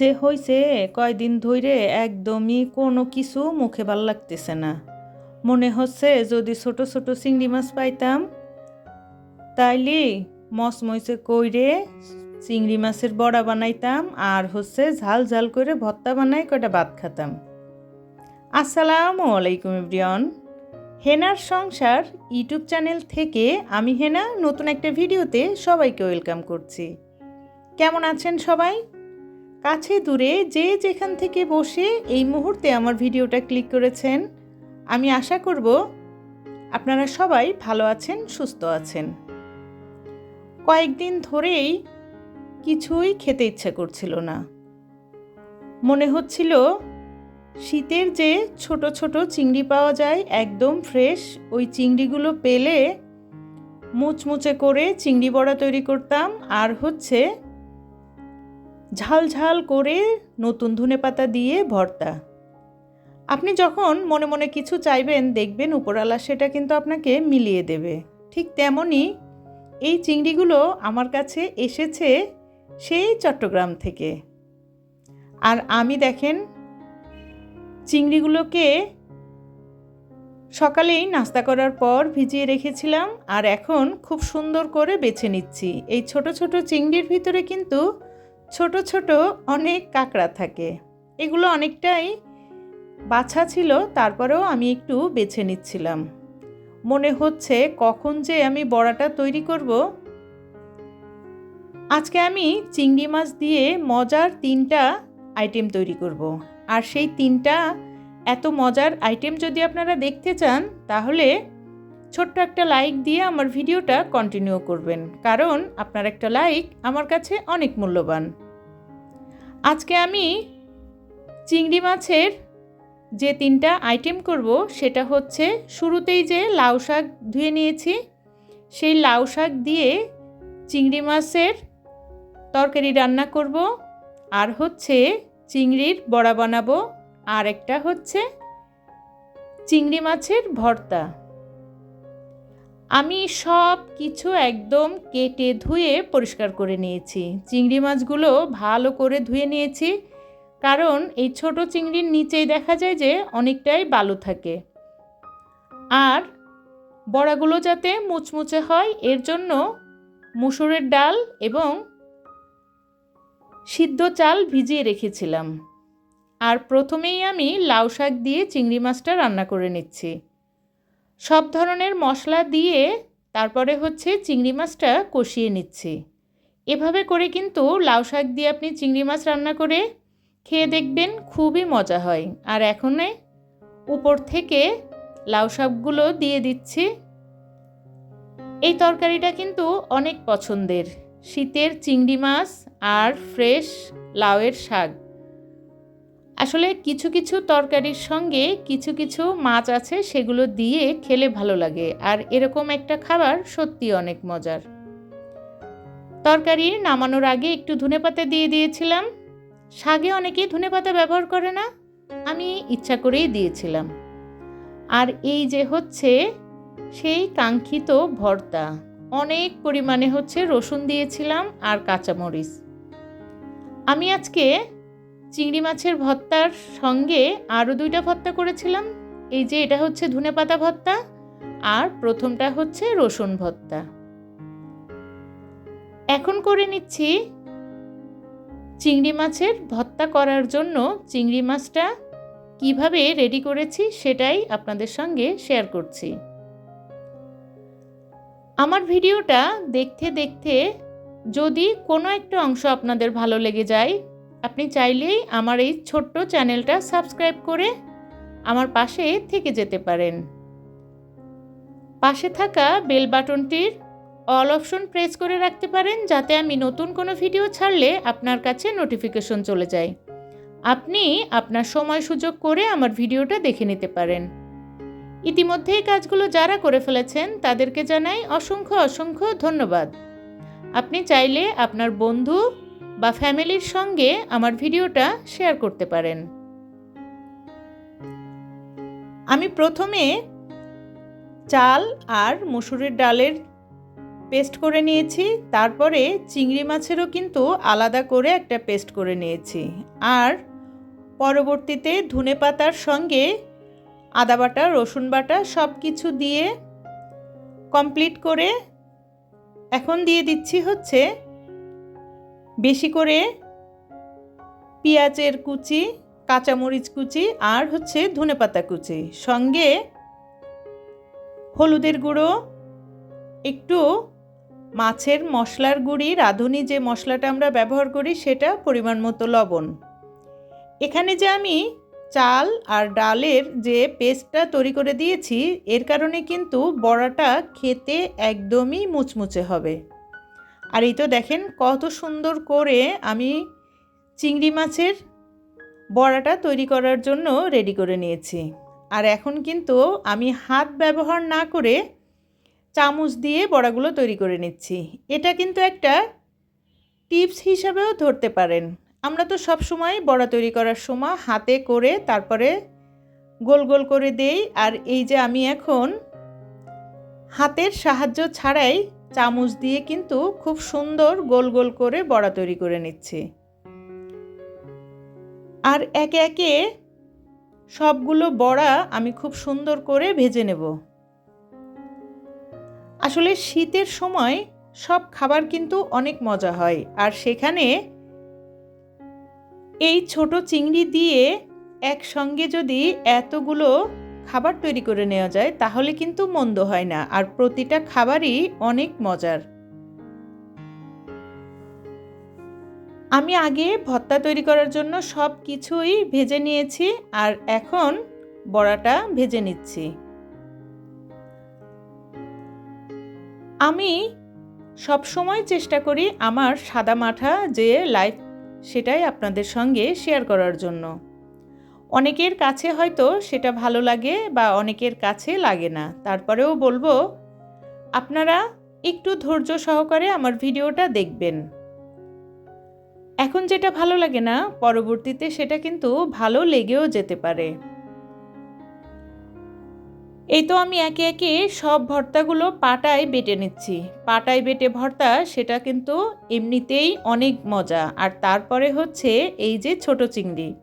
যে হইছে কয়দিন ধইরে একদমই কোনো কিছু মুখে ভালো লাগতেছে না। মনে হচ্ছে যদি ছোট ছোট চিংড়ি মাছ পাইতাম, তাইলে মসমইসে কইরে চিংড়ি মাছের বড়া বানাইতাম আর হচ্ছে ঝাল ঝাল করে ভর্তা বানাই কয়টা ভাত খাতাম। আসসালামু আলাইকুম ইব্রিয়ন হেনার সংসার ইউটিউব চ্যানেল থেকে আমি হেনা নতুন একটা ভিডিওতে সবাইকে ওয়েলকাম করছি। কেমন আছেন সবাই? কাছে দূরে যে যেখান থেকে বসে এই মুহূর্তে আমার ভিডিওটা ক্লিক করেছেন, আমি আশা করব আপনারা সবাই ভালো আছেন, সুস্থ আছেন। কয়েকদিন ধরেই কিছুই খেতে ইচ্ছা করছিল না। মনে হচ্ছিল শীতের যে ছোট ছোট চিংড়ি পাওয়া যায়, একদম ফ্রেশ, ওই চিংড়িগুলো পেলে মুচমুচে করে চিংড়ি বড়া তৈরি করতাম, আর হচ্ছে ঝাল ঝাল করে নতুন ধনে পাতা দিয়ে ভর্তা। আপনি যখন মনে মনে কিছু চাইবেন, দেখবেন উপরালা সেটা কিন্তু আপনাকে মিলিয়ে দেবে। ঠিক তেমনই এই চিংড়িগুলো আমার কাছে এসেছে সেই চট্টগ্রাম থেকে। আর আমি দেখেন, চিংড়িগুলোকে সকালেই নাস্তা করার পর ভিজিয়ে রেখেছিলাম, আর এখন খুব সুন্দর করে বেছে নিচ্ছি। এই ছোট ছোট চিংড়ির ভিতরে কিন্তু ছোট ছোট অনেক কাঁকড়া থাকে। এগুলো অনেকটাই বাছা ছিল, তারপরেও আমি একটু বেছে নিচ্ছিলাম। মনে হচ্ছে কখন যে আমি বড়াটা তৈরি করব। আজকে আমি চিংড়ি মাছ দিয়ে মজার তিনটা আইটেম তৈরি করব। আর সেই তিনটা এত মজার আইটেম যদি আপনারা দেখতে চান, তাহলে ছোট্ট একটা লাইক দিয়ে আমার ভিডিওটা কন্টিনিউ করবেন। কারণ আপনার একটা লাইক আমার কাছে অনেক মূল্যবান। আজকে আমি চিংড়ি মাছের যে তিনটা আইটেম করব, সেটা হচ্ছে শুরুতেই যে লাউ শাক ধুয়ে নিয়েছি, সেই লাউ শাক দিয়ে চিংড়ি মাছের তরকারি রান্না করব। আর হচ্ছে চিংড়ির বড়া বানাবো। আর একটা হচ্ছে চিংড়ি মাছের ভর্তা। আমি সব কিছু একদম কেটে ধুয়ে পরিষ্কার করে নিয়েছি। চিংড়ি মাছগুলো ভালো করে ধুয়ে নিয়েছি। কারণ এই ছোট চিংড়ির নিচেই দেখা যায় যে অনেকটাই বালু থাকে। আর বড়াগুলো যাতে মুচমুচে হয়, এর জন্য মুসুরের ডাল এবং সিদ্ধ চাল ভিজিয়ে রেখেছিলাম। আর প্রথমেই আমি লাউ শাক দিয়ে চিংড়ি মাছটা রান্না করে নিচ্ছি। সব ধরনের মশলা দিয়ে তারপরে হচ্ছে চিংড়ি মাছটা কষিয়ে নিচ্ছি। এভাবে করে কিন্তু লাউ শাক দিয়ে আপনি চিংড়ি মাছ রান্না করে খেয়ে দেখবেন খুবই মজা হয়। আর এখনে উপর থেকে লাউ শাকগুলো দিয়ে দিচ্ছি। এই তরকারিটা কিন্তু অনেক পছন্দের। শীতের চিংড়ি মাছ আর ফ্রেশ লাউয়ের শাক। আসলে কিছু কিছু তরকারির সঙ্গে কিছু কিছু মাছ আছে, সেগুলো দিয়ে খেলে ভালো লাগে। আর এরকম একটা খাবার সত্যি অনেক মজার। তরকারি নামানোর আগে একটু ধনেপাতা দিয়ে দিয়েছিলাম। শাগে অনেকেই ধনেপাতা ব্যবহার করে না, আমি ইচ্ছা করেই দিয়েছিলাম। আর এই যে হচ্ছে, সেই কাঙ্ক্ষিত ভর্তা। অনেক পরিমাণে হচ্ছে রসুন দিয়েছিলাম আর কাঁচামরিচ। আমি আজকে চিংড়ি মাছের ভর্তার সঙ্গে আরও দুইটা ভর্তা করেছিলাম। এই যে এটা হচ্ছে ধনে পাতা ভর্তা আর প্রথমটা হচ্ছে রসুন ভর্তা এখন করে নিচ্ছি চিংড়ি মাছের ভর্তা করার জন্য চিংড়ি মাছটা কীভাবে রেডি করেছি সেটাই আপনাদের সঙ্গে শেয়ার করছি। আমার ভিডিওটা দেখতে দেখতে যদি কোনো একটা অংশ আপনাদের ভালো লেগে যায় আপনি চাইলেই আমার এই ছোট্ট চ্যানেলটা সাবস্ক্রাইব করে আমার পাশে থেকে যেতে পারেন। পাশে থাকা বেল বাটনটির অল অপশন প্রেস করে রাখতে পারেন, যাতে আমি নতুন কোনো ভিডিও ছাড়লে আপনার কাছে নোটিফিকেশন চলে যায়। আপনি আপনার সময় সুযোগ করে আমার ভিডিওটা দেখে নিতে পারেন। ইতিমধ্যে এই কাজগুলো যারা করে ফেলেছেন, তাদেরকে জানাই অসংখ্য অসংখ্য ধন্যবাদ। আপনি চাইলে আপনার বন্ধু বা ফ্যামিলির সঙ্গে আমার ভিডিওটা শেয়ার করতে পারেন। আমি প্রথমে চাল আর মুসুরের ডালের পেস্ট করে নিয়েছি, তারপরে চিংড়ি মাছেরও কিন্তু আলাদা করে একটা পেস্ট করে নিয়েছি। আর পরবর্তীতে ধনে পাতার সঙ্গে আদা বাটা, রসুন বাটা সব কিছু দিয়ে কমপ্লিট করে এখন দিয়ে দিচ্ছি হচ্ছে বেশি করে পেঁয়াজের কুচি, কাঁচামরিচ কুচি আর হচ্ছে ধনেপাতা কুচি। সঙ্গে হলুদের গুঁড়ো, একটু মাছের মশলার গুঁড়ি, রাঁধুনি যে মশলাটা আমরা ব্যবহার করি সেটা পরিমাণ মতো লবণ। এখানে যে আমি চাল আর ডালের যে পেস্টটা তৈরি করে দিয়েছি, এর কারণে কিন্তু বড়াটা খেতে একদমই মুচমুচে হবে। আর এই তো দেখেন কত সুন্দর করে আমি চিংড়ি মাছের বড়াটা তৈরি করার জন্য রেডি করে নিয়েছি। আর এখন কিন্তু আমি হাত ব্যবহার না করে চামচ দিয়ে বড়াগুলো তৈরি করে নিচ্ছি। এটা কিন্তু একটা টিপস হিসাবেও ধরতে পারেন। আমরা তো সব সময় বড়া তৈরি করার সময় হাতে করে তারপরে গোল গোল করে দেই। আর এই যে আমি এখন হাতের সাহায্য ছাড়াই চামচ দিয়ে কিন্তু খুব সুন্দর গোল গোল করে বড়া তৈরি করে নিচ্ছি। আর একে একে সবগুলো বড়া আমি খুব সুন্দর করে ভেজে নেব। আসলে শীতের সময় সব খাবার কিন্তু অনেক মজা হয়, আর সেখানে এই ছোট চিংড়ি দিয়ে একসঙ্গে যদি এতগুলো খাবার তৈরি করে নেওয়া যায়, তাহলে কিন্তু মন্দ হয় না। আর প্রতিটা খাবারই অনেক মজার। আমি আগে ভর্তা তৈরি করার জন্য সব কিছুই ভেজে নিয়েছি, আর এখন বড়াটা ভেজে নিচ্ছি। আমি সব সময় চেষ্টা করি আমার সাদা মাঠা যে লাইফ সেটাই আপনাদের সঙ্গে শেয়ার করার জন্য। অনেকের কাছে হয়তো সেটা ভালো লাগে বা অনেকের কাছে লাগে না। তারপরেও বলব, আপনারা একটু ধৈর্য সহকারে আমার ভিডিওটা দেখবেন। এখন যেটা ভালো লাগে না, পরবর্তীতে সেটা কিন্তু ভালো লেগেও যেতে পারে। এই তো আমি একে একে সব ভর্তাগুলো পাটায় বেটে নিচ্ছি। পাটায় বেটে ভর্তা, সেটা কিন্তু এমনিতেই অনেক মজা। আর তারপরে হচ্ছে এই যে ছোট চিংড়ি।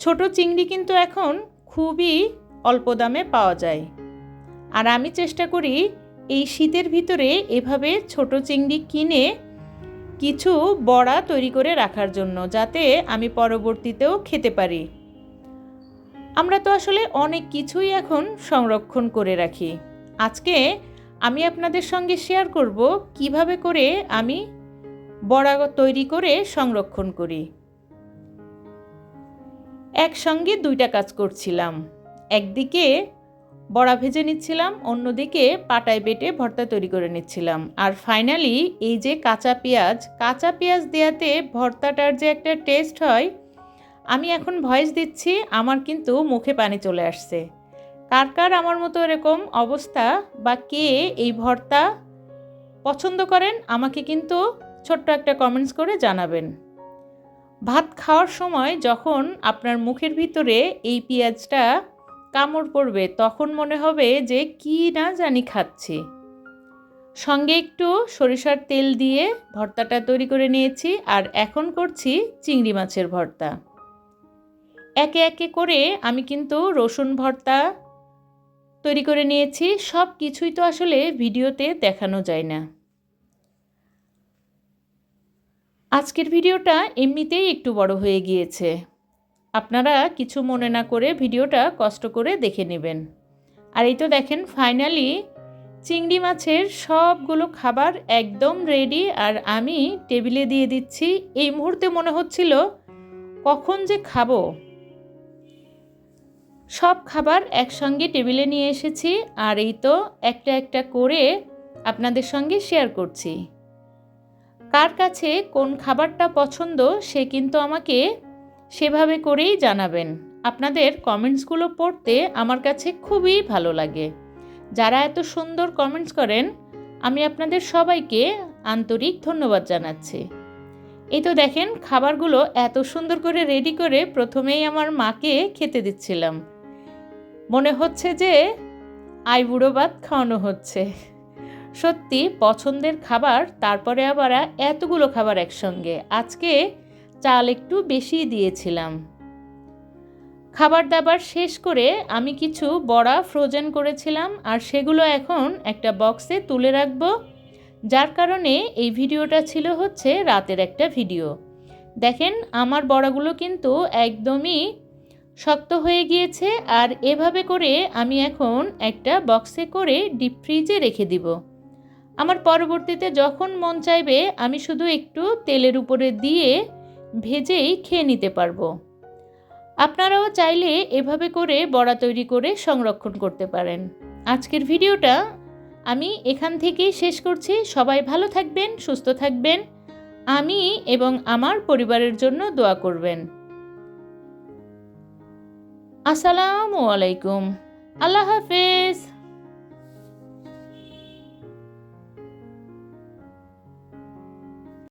ছোট চিংড়ি কিন্তু এখন খুবই অল্প দামে পাওয়া যায়। আর আমি চেষ্টা করি এই শীতের ভিতরে এভাবে ছোট চিংড়ি কিনে কিছু বড়া তৈরি করে রাখার জন্য, যাতে আমি পরবর্তীতেও খেতে পারি। আমরা তো আসলে অনেক কিছুই এখন সংরক্ষণ করে রাখি। আজকে আমি আপনাদের সঙ্গে শেয়ার করব কীভাবে করে আমি বড়া তৈরি করে সংরক্ষণ করি। একসঙ্গে দুইটা কাজ করছিলাম। একদিকে বড়া ভেজে নিচ্ছিলাম, অন্যদিকে পাটায় বেটে ভর্তা তৈরি করে নিচ্ছিলাম। আর ফাইনালি এই যে কাঁচা পেঁয়াজ কাঁচা পেঁয়াজ দেওয়াতে ভর্তাটার যে একটা টেস্ট হয়, আমি এখন ভয়েস দিচ্ছি, আমার কিন্তু মুখে পানি চলে আসছে। কার কার আমার মতো এরকম অবস্থা বা কে এই ভর্তা পছন্দ করেন, আমাকে কিন্তু ছোট্ট একটা কমেন্টস করে জানাবেন। ভাত খাওয়ার সময় যখন আপনার মুখের ভিতরে এই পেঁয়াজটা কামড় পড়বে, তখন মনে হবে যে কি না জানি খাচ্ছি। সঙ্গে একটু সরিষার তেল দিয়ে ভর্তাটা তৈরি করে নিয়েছি আর এখন করছি চিংড়ি মাছের ভর্তা। একে একে করে আমি কিন্তু রসুন ভর্তা তৈরি করে নিয়েছি সব কিছুই তো আসলে ভিডিওতে দেখানো যায় না। আজকের ভিডিওটা এমনিতেই একটু বড় হয়ে গিয়েছে। আপনারা কিছু মনে না করে ভিডিওটা কষ্ট করে দেখে নেবেন। আর এই তো দেখেন ফাইনালি চিংড়ি মাছের সবগুলো খাবার একদম রেডি আর আমি টেবিলে দিয়ে দিচ্ছি। এই মুহূর্তে মনে হচ্ছিল, কখন যে খাব? সব খাবার একসঙ্গে টেবিলে নিয়ে এসেছি আর এই তো একটা একটা করে আপনাদের সঙ্গে শেয়ার করছি। কার কাছে কোন খাবারটা পছন্দ সে কিন্তু আমাকে সেভাবে করেই জানাবেন। আপনাদের কমেন্টসগুলো পড়তে আমার কাছে খুবই ভালো লাগে। যারা এত সুন্দর কমেন্টস করেন, আমি আপনাদের সবাইকে আন্তরিক ধন্যবাদ জানাচ্ছি। এই তো দেখেন, খাবারগুলো এত সুন্দর করে রেডি করে প্রথমেই আমার মাকে খেতে দিচ্ছিলাম। মনে হচ্ছে যে আইবুড়ো ভাত খাওয়ানো হচ্ছে। সত্যি, পছন্দের খাবার, তারপরে আবার এতগুলো খাবার একসঙ্গে। আজকে চাল একটু বেশি দিয়েছিলাম। খাবার দাবার শেষ করে আমি কিছু বড়া ফ্রোজেন করেছিলাম, আর সেগুলো এখন একটা বক্সে তুলে রাখব, যার কারণে এই ভিডিওটা ছিল হচ্ছে রাতের একটা ভিডিও। দেখেন, আমার বড়াগুলো কিন্তু একদমই শক্ত হয়ে গিয়েছে, আর এভাবে করে আমি এখন একটা বক্সে করে ডিপ ফ্রিজে রেখে দিব। আমার পরবর্তীতে যখন মন চাইবে, আমি শুধু একটু তেলের উপরে দিয়ে ভেজেই খেয়ে নিতে পারব। আপনারাও চাইলে এভাবে করে বড়া তৈরি করে সংরক্ষণ করতে পারেন। আজকের ভিডিওটা আমি এখান থেকেই শেষ করছি। সবাই ভালো থাকবেন, সুস্থ থাকবেন। আমি এবং আমার পরিবারের জন্য দোয়া করবেন। আসসালামু আলাইকুম। আল্লাহ হাফেজ।